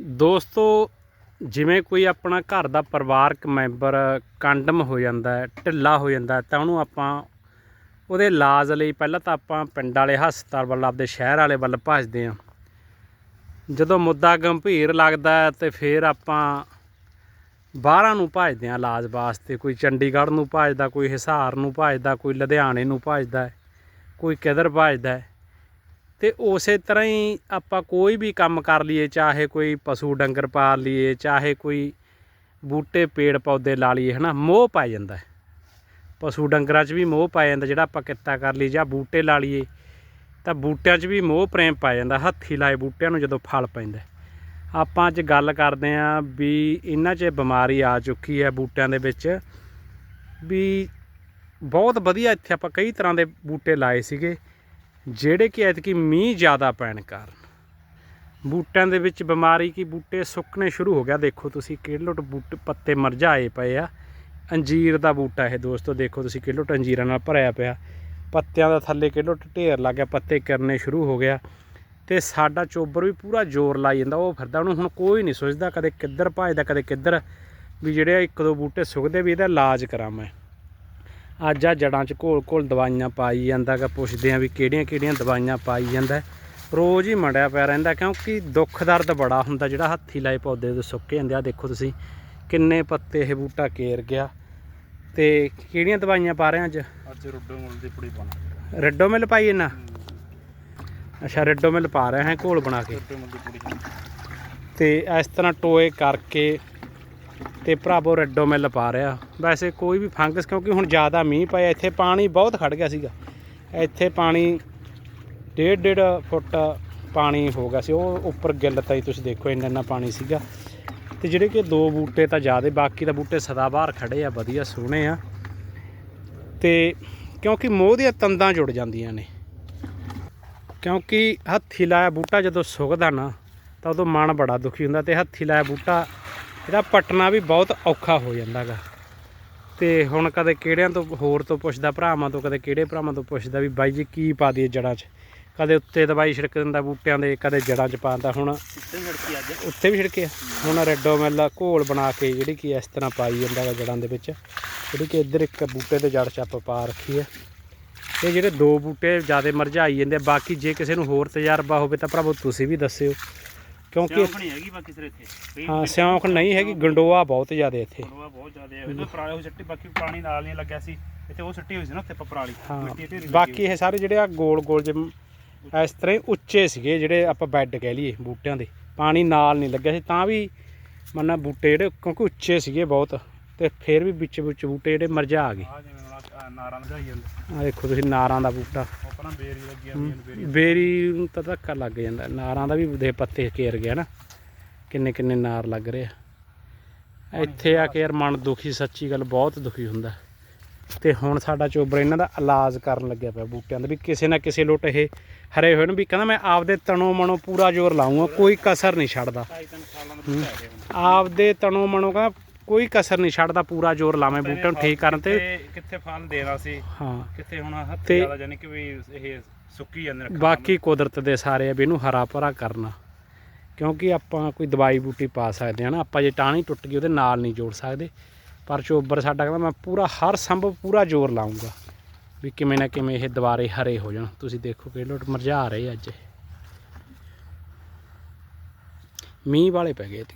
ਦੋਸਤੋ, ਜਿਵੇਂ ਕੋਈ ਆਪਣਾ ਘਰ ਦਾ ਪਰਿਵਾਰਕ ਮੈਂਬਰ ਕੰਡਮ ਹੋ ਜਾਂਦਾ ਹੈ, ਢਿੱਲਾ ਹੋ ਜਾਂਦਾ ਤਾਂ ਉਹਨੂੰ ਆਪਾਂ ਉਹਦੇ ਇਲਾਜ ਲਈ ਪਹਿਲਾਂ ਤਾਂ ਆਪਾਂ ਪਿੰਡ ਵਾਲੇ, ਹਸਪਤਾਲ ਵੱਲ, ਆਪਦੇ ਸ਼ਹਿਰ ਵਾਲੇ ਵੱਲ ਭੱਜਦੇ ਹਾਂ। ਜਦੋਂ ਮੁੱਦਾ ਗੰਭੀਰ ਲੱਗਦਾ ਹੈ ਤੇ ਫਿਰ ਆਪਾਂ ਬਾਹਰਾਂ ਨੂੰ ਭੱਜਦੇ ਹਾਂ ਇਲਾਜ ਵਾਸਤੇ। ਕੋਈ ਚੰਡੀਗੜ੍ਹ ਨੂੰ ਭੱਜਦਾ, ਕੋਈ ਹਿਸਾਰ ਨੂੰ ਭੱਜਦਾ, ਕੋਈ ਲੁਧਿਆਣੇ ਨੂੰ ਭੱਜਦਾ ਕੋਈ ਕਿਧਰ ਭੱਜਦਾ ਤੇ ਉਸੇ ਤਰ੍ਹਾਂ ਹੀ ਆਪਾਂ ਕੋਈ ਵੀ ਕੰਮ ਕਰ ਲਈਏ, ਚਾਹੇ ਕੋਈ ਪਸ਼ੂ ਡੰਗਰ ਪਾਲ ਲਈਏ, ਚਾਹੇ ਕੋਈ ਬੂਟੇ, ਪੇੜ ਪੌਦੇ ਲਾ ਲਈਏ, ਹਨਾ, ਮੋਹ ਪੈ ਜਾਂਦਾ ਹੈ। ਪਸ਼ੂ ਡੰਗਰਾਂ 'ਚ ਵੀ ਮੋਹ ਪਾਇਆ ਜਾਂਦਾ, ਜਿਹੜਾ ਆਪਾਂ ਕਿੱਤਾ ਕਰ ਲਈ ਜਾਂ ਬੂਟੇ ਲਾ ਲਈਏ, ਤਾਂ ਬੂਟਿਆਂ 'ਚ ਵੀ ਮੋਹ ਪ੍ਰੇਮ ਪਾਇਆ ਜਾਂਦਾ, ਹੱਥੀ ਲਾਏ ਬੂਟਿਆਂ ਨੂੰ ਜਦੋਂ ਫਲ ਪੈਂਦਾ ਆਪਾਂ ਅੱਜ ਗੱਲ ਕਰਦੇ ਆਂ ਵੀ ਇਹਨਾਂ 'ਚ ਬਿਮਾਰੀ ਆ ਚੁੱਕੀ ਹੈ ਬੂਟਿਆਂ ਦੇ ਵਿੱਚ, ਵੀ ਬਹੁਤ ਵਧੀਆ ਇੱਥੇ ਆਪਾਂ ਕਈ ਤਰ੍ਹਾਂ ਦੇ ਬੂਟੇ ਲਾਏ ਸੀਗੇ। ਜਿਹੜੇ ਕਿ ਐਤਕੀ ਮੀਂਹ ਜ਼ਿਆਦਾ ਪੈਣ ਕਾਰਨ। ਬੂਟਿਆਂ ਦੇ ਵਿੱਚ ਬਿਮਾਰੀ ਕੀ ਬੂਟੇ ਸੁੱਕਣੇ ਸ਼ੁਰੂ ਹੋ ਗਿਆ। ਦੇਖੋ ਤੁਸੀਂ ਕਿਹਲੋਟ ਬੂਟ ਪੱਤੇ ਮਰਝਾਏ ਪਏ ਆ। ਅੰਜੀਰ ਦਾ ਬੂਟਾ ਇਹ ਦੋਸਤੋ, ਦੇਖੋ ਤੁਸੀਂ ਕਿਹਲੋਟ ਅੰਜੀਰਾਂ ਨਾਲ ਭਰਿਆ ਪਿਆ। ਪੱਤਿਆਂ ਦਾ ਥੱਲੇ ਕਿਹਲੋਟ ਢੇਰ ਲੱਗ ਗਿਆ, ਪੱਤੇ ਕਰਨੇ ਸ਼ੁਰੂ ਹੋ ਗਿਆ। ਤੇ ਸਾਡਾ ਚੋਬਰ ਵੀ ਪੂਰਾ ਜ਼ੋਰ ਲਾਈ ਜਾਂਦਾ, ਉਹ ਫਿਰਦਾ। ਉਹਨੂੰ ਹੁਣ ਕੋਈ ਨਹੀਂ ਸੋਚਦਾ ਕਦੇ ਕਿੱਧਰ ਭਜਦਾ, ਕਦੇ ਕਿੱਧਰ ਵੀ ਜਿਹੜੇ ਇੱਕ ਦੋ ਬੂਟੇ ਸੁੱਕਦੇ ਵੀ ਇਹਦਾ ਇਲਾਜ ਕਰਾਂ ਮੈਂ। ਅੱਜ ਆ ਜੜਾਂ 'ਚ ਘੋਲ ਘੋਲ ਦਵਾਈਆਂ ਪਾਈ ਜਾਂਦਾ ਗਾ ਪੁੱਛਦੇ ਆ ਵੀ ਕਿਹੜੀਆਂ ਕਿਹੜੀਆਂ ਦਵਾਈਆਂ ਪਾਈ ਜਾਂਦਾ। ਰੋਜ਼ ਹੀ ਮੜਿਆ ਪਿਆ ਰਹਿੰਦਾ ਕਿਉਂਕਿ ਦੁੱਖ ਦਰਦ ਬੜਾ ਹੁੰਦਾ ਜਿਹੜਾ ਹੱਥੀ ਲਾਏ ਪੌਦੇ ਦੇ ਸੁੱਕੇ ਜਾਂਦੇ ਆ। ਦੇਖੋ ਤੁਸੀਂ ਕਿੰਨੇ ਪੱਤੇ ਇਹ ਬੂਟਾ ਕੇਰ ਗਿਆ। ਤੇ ਕਿਹੜੀਆਂ ਦਵਾਈਆਂ ਪਾ ਰਹੇ ਆ ਅੱਜ? ਅੱਜ ਰੁੱਡੋ ਮੁੱਲ ਦੀ ਪੁੜੀ ਪਾਣਾ ਰੈਡੋ ਮਿਲ ਪਾਈ ਇਹਨਾਂ? ਅੱਛਾ ਰੈਡੋ ਮਿਲ ਪਾ ਰਹੇ ਹੈ ਘੋਲ ਬਣਾ ਕੇ। ਤੇ ਇਸ ਤਰ੍ਹਾਂ ਟੋਏ ਕਰਕੇ ਤੇ ਭਰਾਵੋ ਰੈਡੋ ਮਿਲ ਪਾ ਰਿਹਾ। ਵੈਸੇ ਕੋਈ ਵੀ ਫੰਗਸ ਕਿਉਂਕਿ ਹੁਣ ਜ਼ਿਆਦਾ ਮੀਂਹ ਪਿਆ, ਇੱਥੇ ਪਾਣੀ ਬਹੁਤ ਖੜ ਗਿਆ ਸੀਗਾ। ਇੱਥੇ ਪਾਣੀ ਡੇਢ ਡੇਢ ਫੁੱਟ ਪਾਣੀ ਹੋ ਗਿਆ ਸੀ। ਉਹ ਉੱਪਰ ਗਿੱਲ ਤਾਈ ਤੁਸੀਂ ਦੇਖੋ, ਇੰਨਾ ਇੰਨਾ ਪਾਣੀ ਸੀਗਾ। ਤੇ ਜਿਹੜੇ ਕਿ ਦੋ ਬੂਟੇ ਤਾਂ ਜ਼ਿਆਦੇ, ਬਾਕੀ ਤਾਂ ਬੂਟੇ ਸਦਾ ਬਾਹਰ ਖੜੇ ਆ, ਵਧੀਆ ਸੋਹਣੇ ਆ। ਤੇ ਕਿਉਂਕਿ ਮੋਹ ਦੀਆਂ ਤੰਦਾਂ ਜੁੜ ਜਾਂਦੀਆਂ ਨੇ। ਕਿਉਂਕਿ ਹੱਥੀ ਲਾਇਆ ਬੂਟਾ ਜਦੋਂ ਸੁੱਕਦਾ ਨਾ, ਤਾਂ ਉਦੋਂ ਮਨ ਬੜਾ ਦੁਖੀ ਹੁੰਦਾ ਤੇ ਹੱਥੀ ਲਾਇਆ ਬੂਟਾ ਇਹਦਾ ਪਟਣਾ ਵੀ ਬਹੁਤ ਔਖਾ ਹੋ ਜਾਂਦਾਗਾ। ਤੇ ਹੁਣ ਕਦੇ ਕਿਹੜਿਆਂ ਤੋਂ ਹੋਰ ਤੋਂ ਪੁੱਛਦਾ ਭਰਾਵਾਂ ਤੋਂ ਕਦੇ ਕਿਹੜੇ ਭਰਾਵਾਂ ਤੋਂ ਪੁੱਛਦਾ ਵੀ ਬਾਈ ਜੀ ਕੀ ਪਾ ਦਈਏ ਜੜਾਂ 'ਚ? ਕਦੇ ਉੱਤੇ ਦਵਾਈ ਛਿੜਕ ਦਿੰਦਾ ਬੂਟਿਆਂ ਦੇ ਕਦੇ ਜੜਾਂ 'ਚ ਪਾਉਂਦਾ ਹੁਣ ਉੱਤੇ ਛੜਕੀ ਅੱਜ। ਉੱਤੇ ਵੀ ਛਿੜਕਿਆ ਹੁਣ ਰੈਡੋ ਮਿਲ ਘੋਲ ਬਣਾ ਕੇ ਜਿਹੜੀ ਕਿ ਇਸ ਤਰ੍ਹਾਂ ਪਾਈ ਜਾਂਦਾ ਗਾ ਜੜਾਂ ਦੇ ਵਿੱਚ। ਜਿਹੜੀ ਕਿ ਇੱਧਰ ਇੱਕ ਬੂਟੇ ਤੇ ਜੜ ਚੱਪ ਪਾ ਰੱਖੀ ਹੈ ਇਹ ਜਿਹੜੇ ਦੋ ਬੂਟੇ ਜ਼ਿਆਦਾ ਮਰਝਾਈ ਜਾਂਦੇ। ਬਾਕੀ ਜੇ ਕਿਸੇ ਨੂੰ ਹੋਰ ਤਜਰਬਾ ਹੋਵੇ ਤਾਂ ਭਰਾਵੋ ਤੁਸੀਂ ਵੀ ਦੱਸਿਓ। ਕਿਉਂਕਿ ਕਿਉਂ ਨਹੀਂ ਹੈਗੀ ਬਾਕੀ ਸਿਰ ਇੱਥੇ। ਕਈ ਹਾਂ ਸਿਉਂਖ ਨਹੀਂ ਹੈਗੀ ਗੰਡੋਆ ਬਹੁਤ ਜ਼ਿਆਦਾ ਇੱਥੇ। ਗੰਡੋਆ ਬਹੁਤ ਜ਼ਿਆਦਾ ਹੈ। ਇਹਦੇ ਪਰਾਲੇ ਉਹ ਸਿੱਟੀ ਬਾਕੀ ਪਾਣੀ ਨਾਲ ਨਹੀਂ ਲੱਗਿਆ ਸੀ। ਇੱਥੇ ਉਹ ਸਿੱਟੀ ਹੋਈ ਸੀ ਨਾ ਉੱਤੇ ਪਰਾਲੀ। ਮਿੱਟੀ ਢੇਰੀ ਬਾਕੀ ਇਹ ਸਾਰੇ ਜਿਹੜੇ ਆ ਗੋਲ ਗੋਲ ਜਿਹੇ ਇਸ ਤਰ੍ਹਾਂ ਉੱਚੇ ਸੀਗੇ ਜਿਹੜੇ ਆਪਾਂ ਬੈੱਡ ਕਹਿ ਲਈਏ ਬੂਟਿਆਂ ਦੇ। ਪਾਣੀ ਨਾਲ ਨਹੀਂ ਲੱਗਿਆ ਸੀ ਤਾਂ ਵੀ ਮੰਨਾ ਬੂਟੇ ਜਿਹੜੇ ਕਿਉਂਕਿ ਉੱਚੇ ਸੀਗੇ ਬਹੁਤ। ਤੇ ਫਿਰ ਵੀ ਵਿੱਚ ਵਿੱਚ ਬੂਟੇ ਜਿਹੜੇ ਗਏ ਆ ਆਹ ਨਾਰਾਂ ਲਗਾਈ ਜਾਂਦੇ। ਆ ਦੇਖੋ ਤੁਸੀਂ ਨਾਰਾਂ ਦਾ ਬੂਟਾ। ਆਪਣਾ ਬੇਰੀ ਲੱਗੀ ਜਾਂਦੀ ਹੈ ਬੇਰੀ ਬੇਰੀ ਨੂੰ ਤਾਂ ਧੱਕਾ ਲੱਗ ਜਾਂਦਾ। ਨਾਰਾਂ ਦਾ ਵੀ ਦੇ ਪੱਤੇ ਘੇਰ ਗਿਆ ਨਾ। ਕਿੰਨੇ ਕਿੰਨੇ ਨਾਰ ਲੱਗ ਰਹੇ ਆ। ਇੱਥੇ ਆ ਕੇ ਯਾਰ ਮਨ ਦੁਖੀ ਸੱਚੀ ਗੱਲ ਬਹੁਤ ਦੁਖੀ ਹੁੰਦਾ। ਤੇ ਹੁਣ ਸਾਡਾ ਚੋਬਰ ਇਹਨਾਂ ਦਾ ਇਲਾਜ ਕਰਨ ਲੱਗਿਆ ਪਿਆ ਬੂਟਿਆਂ ਦਾ। ਵੀ ਕਿਸੇ ਨਾ ਕਿਸੇ ਲੋਟ ਇਹ ਹਰੇ ਹੋਏ ਨੂੰ ਵੀ ਕਹਿੰਦਾ ਮੈਂ ਆਪਦੇ ਤਣੋ ਮਨੋ ਪੂਰਾ ਜ਼ੋਰ ਲਾਉਂਗਾ ਕੋਈ ਕਸਰ ਨਹੀਂ ਛੱਡਦਾ। ਆਪਦੇ ਤਣੋ ਮਨੋ ਕਹਿੰਦਾ ਕੋਈ ਕਸਰ ਨਹੀਂ ਛੱਡਦਾ ਪੂਰਾ ਜ਼ੋਰ ਲਾਵੇਂ ਬੂਟਿਆਂ ਨੂੰ ਠੀਕ ਕਰਨ ਤੇ। ਕਿੱਥੇ- ਫਲ ਦੇਣਾ ਸੀ? ਹਾਂ। ਕਿੱਥੇ ਹੁਣ ਹੱਥ ਜ਼ਿਆਦਾ ਜਾਨੀ ਕਿ ਵੀ ਇਹ ਸੁੱਕੀ ਜਾਂਦੇ ਨੇ ਬਾਕੀ ਕੁਦਰਤ ਦੇ ਸਾਰੇ ਆ ਵੀ ਇਹਨੂੰ ਹਰਾ ਭਰਾ ਕਰਨਾ। ਕਿਉਂਕਿ ਆਪਾਂ ਕੋਈ ਦਵਾਈ ਬੂਟੀ ਪਾ ਸਕਦੇ ਹਾਂ ਨਾ ਆਪਾਂ ਜੇ ਟਾਹਣੀ ਟੁੱਟ ਗਈ ਉਹਦੇ ਨਾਲ ਨਹੀਂ ਜੋੜ ਸਕਦੇ। ਪਰ ਚੋਬਰ ਸਾਡਾ ਕਹਿੰਦਾ ਮੈਂ ਪੂਰਾ ਹਰ ਸੰਭਵ ਪੂਰਾ ਜ਼ੋਰ ਲਾਉਂਗਾ ਵੀ ਕਿਵੇਂ ਨਾ ਕਿਵੇਂ ਇਹ ਦੁਬਾਰੇ ਹਰੇ ਹੋ ਜਾਣ। ਤੁਸੀਂ ਦੇਖੋ ਕਿ ਲੋਟ ਮਰਝਾ ਰਹੇ ਅੱਜ। ਮੀਂਹ ਵਾਲੇ ਪੈ ਗਏ ਤੇ